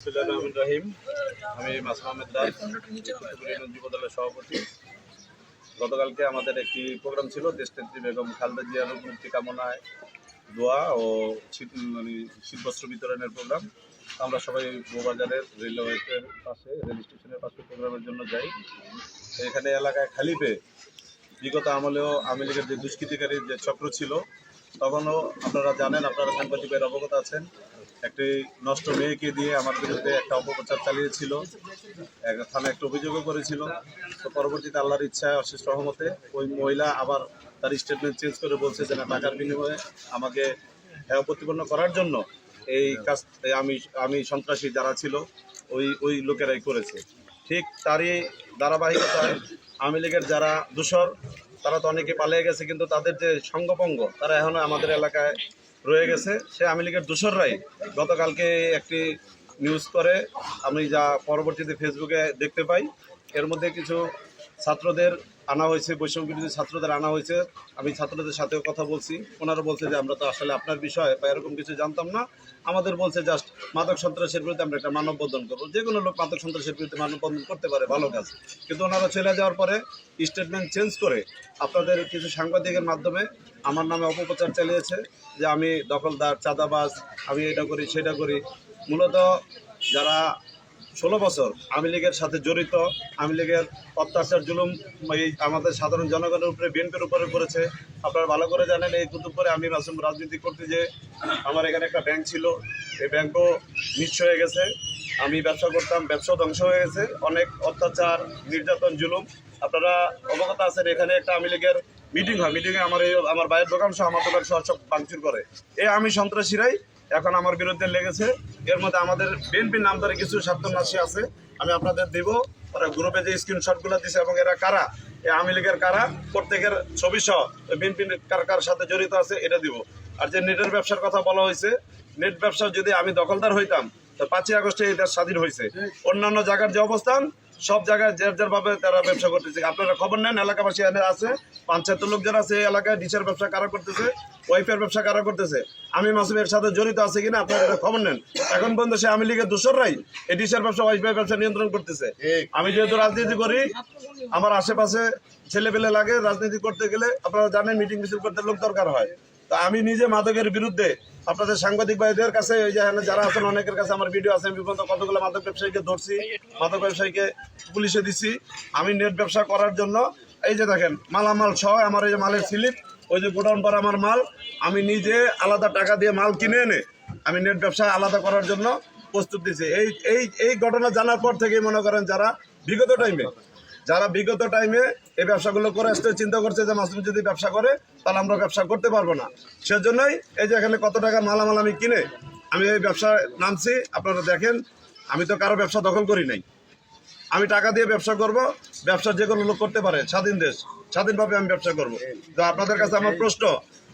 রহিম। আমি মাসুম আহমেদ দাস কুতুবুল ইউনিয়ন যুব দলের সভাপতি। গতকালকে আমাদের একটি প্রোগ্রাম ছিল, দেশনেত্রী বেগম খালেদা জিয়ার মুক্তি কামনায় দোয়া ও শীত মানে শীতবস্ত্র বিতরণের প্রোগ্রাম। আমরা সবাই বউবাজারের রেলওয়ের পাশে, রেল স্টেশনের পাশে প্রোগ্রামের জন্য যাই। এখানে এলাকায় খালি পেয়ে বিগত আমলেও আওয়ামী লীগের যে দুষ্কৃতিকারীর যে চক্র ছিল তখনও আপনারা জানেন, আপনারা সাংবাদিকের অবগত আছেন, একটি নষ্ট মেয়েকে দিয়ে আমার বিরুদ্ধে একটা অপপ্রচার চালিয়েছিল। থানায় একটা অভিযোগও করেছিল। তো পরবর্তীতে আল্লাহর ইচ্ছায় অশেষ রহমতে ওই মহিলা আবার তার স্টেটমেন্ট চেঞ্জ করে বলছে যে না, টাকার বিনিময়ে আমাকে হেয় প্রতিপন্ন করার জন্য এই কাজ আমি আমি সন্ত্রাসী যারা ছিল, ওই ওই লোকেরাই করেছে। ঠিক তারই ধারাবাহিকতায় আওয়ামী লীগের যারা দূষর তারা তো অনেকে পালিয়ে গেছে, কিন্তু তাদের যে সঙ্গপঙ্গ তারা এখনও আমাদের এলাকায় রয়ে গেছে। সে আওয়ামী লীগের দূষররাই গতকালকে একটি নিউজ করে, আমি যা পরবর্তীতে ফেসবুকে দেখতে পাই। এর মধ্যে কিছু ছাত্রদের আনা হয়েছে বৈষম্য বিরোধী ছাত্রদের আনা হয়েছে। আমি ছাত্রদের সাথেও কথা বলছি। ওনারা বলছে যে আমরা তো আসলে আপনার বিষয় বা এরকম কিছু জানতাম না। আমাদের বলছে জাস্ট মাদক সন্ত্রাসের বিরুদ্ধে আমরা একটা মানববন্ধন করব। যে কোনো লোক মাদক সন্ত্রাসের বিরুদ্ধে মানববন্ধন করতে পারে, ভালো কাজ। কিন্তু ওনারা চলে যাওয়ার পরে স্টেটমেন্ট চেঞ্জ করে আপনাদের কিছু সাংবাদিকের মাধ্যমে আমার নামে অপপ্রচার চালিয়েছে যে আমি দখলদার, চাঁদাবাজ, আমি এটা করি, সেটা করি। মূলত যারা ষোলো বছর আওয়ামী লীগের সাথে জড়িত, আওয়ামী লীগের অত্যাচার, জুলুম এই আমাদের সাধারণ জনগণের উপরে, বিএনপির উপরে করেছে আপনারা ভালো করে জানেন, এই কুতুবপুরে আমি রাজনীতি করতে যে আমার এখানে একটা ব্যাংক ছিল। এই ব্যাংকও নিঃস্ব হয়ে গেছে। আমি ব্যবসা করতাম ব্যবসা ধ্বংস হয়ে গেছে। অনেক অত্যাচার, নির্যাতন, জুলুম। আপনারা অবগত আছেন, এখানে একটা আওয়ামী লীগের মিটিং হয়। মিটিংয়ে আমার এই, আমার বাইরের দোকান সহ, আমার দোকান সহ সব ভাঙচুর করে। এই আমি সন্ত্রাসীরাই এখন আমার বিরুদ্ধে লেগেছে। এর মধ্যে আমাদের বিএনপির নাম ধরে কিছু স্বার্থনাশী আছে, আমি আপনাদের দিব। ওরা গ্রুপে যে স্ক্রিনশটগুলো দিছে এবং এরা কারা? আওয়ামী লীগের কারা? প্রত্যেকের ছবি সহ বিএনপি কার কার সাথে জড়িত আছে এটা দিব। আর যে নেটের ব্যবসার কথা বলা হয়েছে, নেট ব্যবসা যদি আমি দখলদার হইতাম, তো পাঁচই আগস্টে দেশ স্বাধীন হয়েছে অন্যান্য জায়গার যে অবস্থান সব জায়গায় যার যার ভাবে তারা ব্যবসা করতেছে। আপনারা খবর নেন এলাকাবাসী আছে পঞ্চায়েত লোক যারা আছে এই এলাকায় ডিশের ব্যবসা কারা করতেছে ওয়াইফের ব্যবসা কারা করতেছে আমি মাসুমের সাথে জড়িত আছে কিনা আপনারা এটা খবর নেন। এখন পর্যন্ত সে আমি লীগের দোসররাই এই ডিশের ব্যবসা ওয়াইফের ব্যবসা নিয়ন্ত্রণ করতেছে। আমি যেহেতু রাজনীতি করি আমার আশেপাশে ছেলেপেলে লাগে রাজনীতি করতে গেলে আপনারা জানেন মিটিং মিছিল করতে লোক দরকার হয়। তা আমি নিজে মাদকের বিরুদ্ধে আপনাদের সাংবাদিক ভাইদের কাছে ওই যে যারা আছেন, অনেকের কাছে আমার ভিডিও আছে, আমি পর্যন্ত কতগুলো মাদক ব্যবসায়ীকে ধরছি, মাদক ব্যবসায়ীকে পুলিশে দিছি আমি নেট ব্যবসা করার জন্য, এই যে দেখেন, মালামাল সহ আমার এই যে মালের স্লিপ, ওই যে গোডাউন পর আমার মাল, আমি নিজে আলাদা টাকা দিয়ে মাল কিনে এনে আমি নেট ব্যবসা আলাদা করার জন্য প্রস্তুত দিছি এই এই এই ঘটনা জানার পর থেকে মনে করেন যারা বিগত টাইমে যারা বিগত টাইমে এই ব্যবসাগুলো করে আসতে চিন্তা করছে যে মাসুম যদি ব্যবসা করে, তাহলে আমরা ব্যবসা করতে পারব না। সেজন্যই এই যে এখানে কত টাকা মালামাল আমি কিনে, আমি এই ব্যবসায় নামছি, আপনারা দেখেন, আমি তো কারও ব্যবসা দখল করি নাই। আমি টাকা দিয়ে ব্যবসা করব ব্যবসা যে কোনো লোক করতে পারে, স্বাধীন দেশ, স্বাধীনভাবে আমি ব্যবসা করব। তো আপনাদের কাছে আমার প্রশ্ন,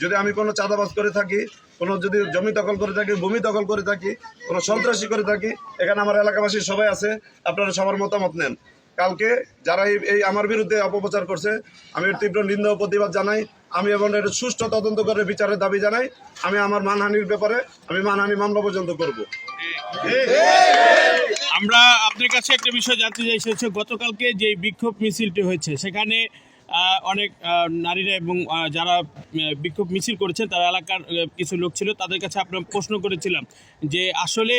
যদি আমি কোনো চাঁদাবাজ করে থাকি, কোনো যদি জমি দখল করে থাকি, ভূমি দখল করে থাকি, কোনো সন্ত্রাসী করে থাকি, এখানে আমার এলাকাবাসী সবাই আছে, আপনারা সবার মতামত নেন। কালকে যারা এই আমার বিরুদ্ধে অপপ্রচার করছে, আমি তীব্র নিন্দা প্রতিবাদ জানাই। আমি এবং এর সুষ্ঠু তদন্ত করে বিচারের দাবি জানাই। আমি আমার মানহানির ব্যাপারে আমি মানহানি মামলা পর্যন্ত করব। আমরা আপনার কাছে একটা বিষয় জানতে চাই সেটা হচ্ছে গতকালকে যে বিক্ষোভ মিছিলটি হয়েছে, সেখানে অনেক নারীরা এবং যারা বিক্ষোভ মিছিল করেছেন, তারা এলাকার কিছু লোক ছিল, তাদের কাছে আপনার প্রশ্ন করেছিলাম যে আসলে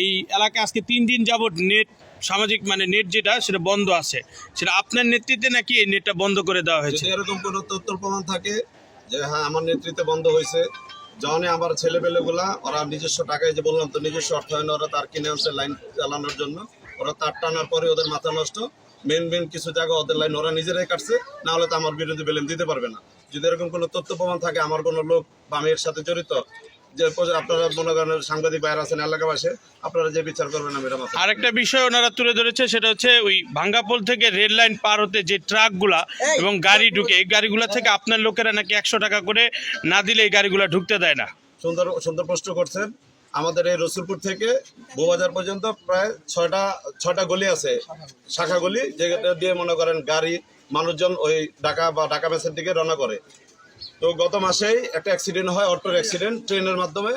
এই এলাকায় আজকে তিন দিন যাবৎ নেট সামাজিক মানে নেট যেটা, সেটা বন্ধ আছে। সেটা আপনার নেতৃত্বে নাকি এই নেটটা বন্ধ করে দেওয়া হয়েছে? এরকম কোনো তথ্য প্রমাণ থাকে যে হ্যাঁ আমার নেতৃত্বে বন্ধ হয়েছে, যখনই আমার ছেলেপেলেগুলা, ওরা নিজস্ব টাকায় যে বললাম তো, নিজস্ব অর্থায়নে ওরা তার কিনে আনছে লাইন চালানোর জন্য, ওরা তার টানার পরে ওদের মাথা নষ্ট। মেন মেন কিছু জায়গা ওদের লাইন ওরা নিজেরাই কাটছে না হলে তো আমার বিরুদ্ধে বেলেন দিতে পারবে না। যদি এরকম কোনো তথ্য প্রমাণ থাকে, আমার কোনো লোক বা সাথে জড়িত যে আপনারা মনে করেন সাংবাদিক বাইরে আছেন এলাকাবাসী আপনারা যে বিচার করবেন আমি এটা মাথা আরেকটা বিষয় ওনারা তুলে ধরেছে সেটা হচ্ছে ওই ভাঙ্গাপোল থেকে রেল লাইন পার হতে যে ট্রাকগুলা এবং গাড়ি ঢুকে এই গাড়িগুলা থেকে আপনার লোকেরা নাকি একশো টাকা করে না দিলে এই গাড়িগুলা ঢুকতে দেয় না? সুন্দর সুন্দর প্রশ্ন করছেন। আমাদের এই রসুলপুর থেকে বউবাজার পর্যন্ত প্রায় ছয়টা ছয়টা গলি আছে। শাখা গলি যেটা দিয়ে মনে করেন গাড়ি মানুষজন ওই ঢাকা বা ঢাকা মেসের দিকে রওনা করে। তো গত মাসেই একটা অ্যাক্সিডেন্ট হয়, অটোর অ্যাক্সিডেন্ট ট্রেনের মাধ্যমে।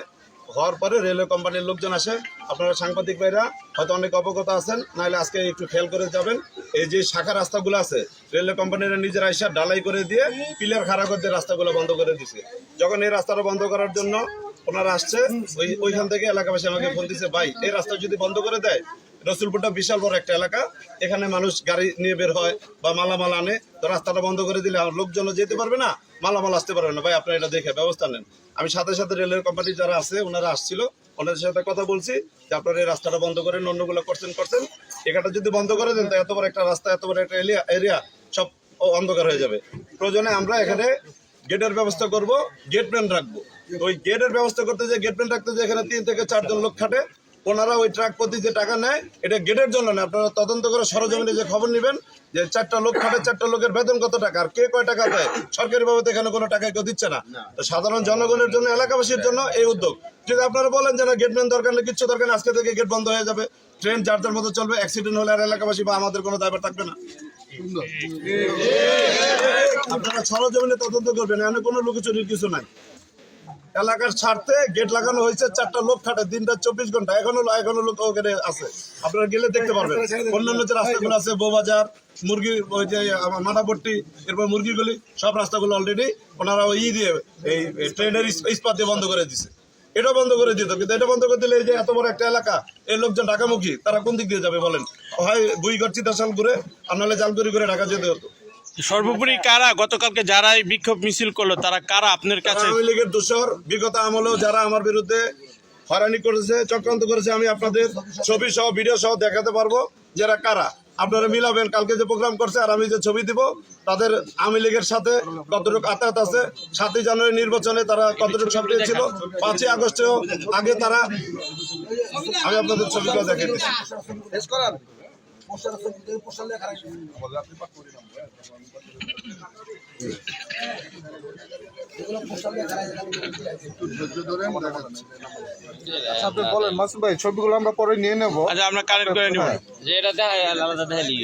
হওয়ার পরে রেলওয়ে কোম্পানির লোকজন আসে। আপনারা সাংবাদিক ভাইরা, হয়তো অনেক অবগত আছেন, নাহলে আজকে একটু খেয়াল করে যাবেন। এই যে শাখা রাস্তাগুলো আছে রেলওয়ে কোম্পানিরা নিজের আইসা ডালাই করে দিয়ে পিলার খাড়া করে রাস্তাগুলো বন্ধ করে দিছে। যখন এই রাস্তাটা বন্ধ করার জন্য ওনারা আসছে, ওই ওইখান থেকে এলাকাবাসী আমাকে ফোন দিচ্ছে ভাই, এই রাস্তা যদি বন্ধ করে দেয় রসুলপুরটা বিশাল বড় একটা এলাকা। এখানে মানুষ গাড়ি নিয়ে বের হয় বা মালামাল আনে। তো রাস্তাটা বন্ধ করে দিলে আর লোকজন যেতে পারবে না, মালামাল আসতে পারবে না। ভাই, আপনারা এটা দেখে ব্যবস্থা নেন। আমি সাথে সাথে রেলের কোম্পানি যারা আছে, ওনারা আসছিল। ওনাদের সাথে কথা বলছি যে, আপনারা এই রাস্তাটা বন্ধ করেন, অন্যগুলো করছেন করছেন। এখানটা যদি বন্ধ করে দেন, তো এত বড় একটা রাস্তা, এত বড় একটা এরিয়া এরিয়া সব অন্ধকার হয়ে যাবে। প্রয়োজনে আমরা এখানে গেটের ব্যবস্থা করব গেটম্যান রাখব। ওই গেটের ব্যবস্থা করতে যে গেটম্যান রাখতে যে, এখানে তিন থেকে চারজন লোক খাটে। ওনারা ওই ট্রাক প্রতি যে টাকা নেয় এটা গেটের জন্য না আপনারা তদন্ত করে সরজমিনে যে খবর নেবেন যে চারটা লোক খাটে চারটা লোকের বেতন কত টাকা আর কে কয় টাকা দেয় সরকারি বাবদ এখানে কোনো টাকা কেউ দিচ্ছে না। তো সাধারণ জনগণের জন্য এলাকাবাসীর জন্য এই উদ্যোগ। যদি আপনারা বলেন যে না গেটম্যান দরকার নেই কিচ্ছু দরকার আজকে থেকে গেট বন্ধ হয়ে যাবে। ট্রেন যার যার মতো চলবে অ্যাক্সিডেন্ট হলে আর এলাকাবাসী বা আমাদের কোনো দায়ভার থাকবে না। আপনারা সরজমিনে তদন্ত করবেন এখানে কোনো লুকোচুরির কিছু নাই। এলাকার স্বার্থে গেট লাগানো হয়েছে, চারটা লোক খাটে দিনটা চব্বিশ ঘণ্টা। এখনও এখনও লোক ওখানে আছে। আপনারা গেলে দেখতে পারবেন। অন্যান্য যে রাস্তাগুলো আছে, বৌবাজার, মুরগি, ওই যে আমার মাথাপট্টি এরপর মুরগিগুলি, সব রাস্তাগুলো অলরেডি ওনারা ওই দিয়ে, এই এই ট্রেনের ইস্পাত দিয়ে বন্ধ করে দিছে। এটা বন্ধ করে দিত, কিন্তু এটা বন্ধ করে দিলে এই যে এত বড় একটা এলাকা, এই লোকজন ঢাকামুখী, তারা কোন দিক দিয়ে যাবে বলেন? হয় বুইগড় চিতাশাল ঘুরে আর নাহলে জালগুড়ি করে ঢাকা যেতে হতো। সর্বোপরি কারা? গতকালকে যারা এই বিক্ষোভ মিছিল করল তারা কারা আপনার কাছে? আওয়ামী লীগের দোষর বিগত আমলেও যারা আমার বিরুদ্ধে হয়রানি করেছে চক্রান্ত করেছে আমি আপনাদের ছবি সহ ভিডিও সহ দেখাতে পারব যারা কারা। আপনারা মিলাবেন কালকে যে প্রোগ্রাম করছে আর আমি যে ছবি দিব তাদের আওয়ামী লীগের সাথে কতটুকু আতাত আছে সাতই জানুয়ারি নির্বাচনে তারা কতটুকু সক্রিয় ছিল পাঁচই আগস্টেও আগে তারা আমি আপনাদের ছবিটা দেখে দিচ্ছি আচ্ছা, আপনি বলেন মাসুম ভাই ছবিগুলো আমরা পরে নিয়ে নেব। আচ্ছা আমরা কানেক্ট করে নিব। যে এটা দেখায় আলাদা দেখালি